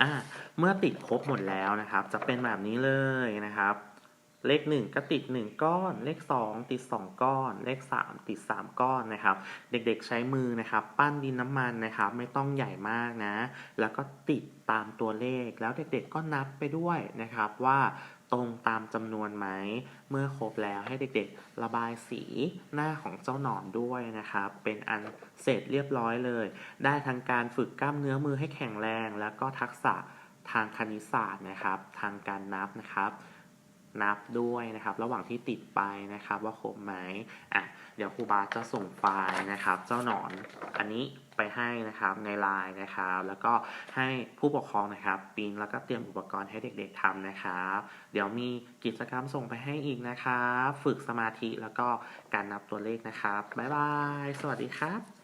อ่าเมื่อติดครบหมดแล้วนะครับ จะเป็นแบบนี้เลยนะครับ เลขหนึ่งก็ติดหนึ่งก้อน เลขสองติดสองก้อน เลขสามติดสามก้อนนะครับ เด็กๆใช้มือนะครับ ปั้นดินน้ำมันนะครับ ไม่ต้องใหญ่มากนะ แล้วก็ติดตามตัวเลข แล้วเด็กๆก็นับไปด้วยนะครับว่าตรงตามจำนวนไหม เมื่อครบแล้วให้เด็กๆ ระบายสีหน้าของเจ้าหนอนด้วยนะครับ เป็นอันเสร็จเรียบร้อยเลย ได้ทั้งการฝึกกล้ามเนื้อมือให้แข็งแรง แล้วก็ทักษะทางคณิตศาสตร์นะครับ ทางการนับนะครับ นับด้วยนะครับ ระหว่างที่ติดไปนะครับ ว่าครบไหมอะเดี๋ยวครูบาจะส่งไฟล์นะครับ เจ้าหนอนอันนี้ไปให้นะครับในไลน์นะครับ แล้วก็ให้ผู้ปกครองนะครับปิ้นแล้วก็เตรียมอุปกรณ์ให้เด็ก ๆทำนะครับ เดี๋ยวมีกิจกรรมส่งไปให้อีกนะครับ ฝึกสมาธิแล้วก็การนับตัวเลขนะครับบ๊ายบายสวัสดีครับ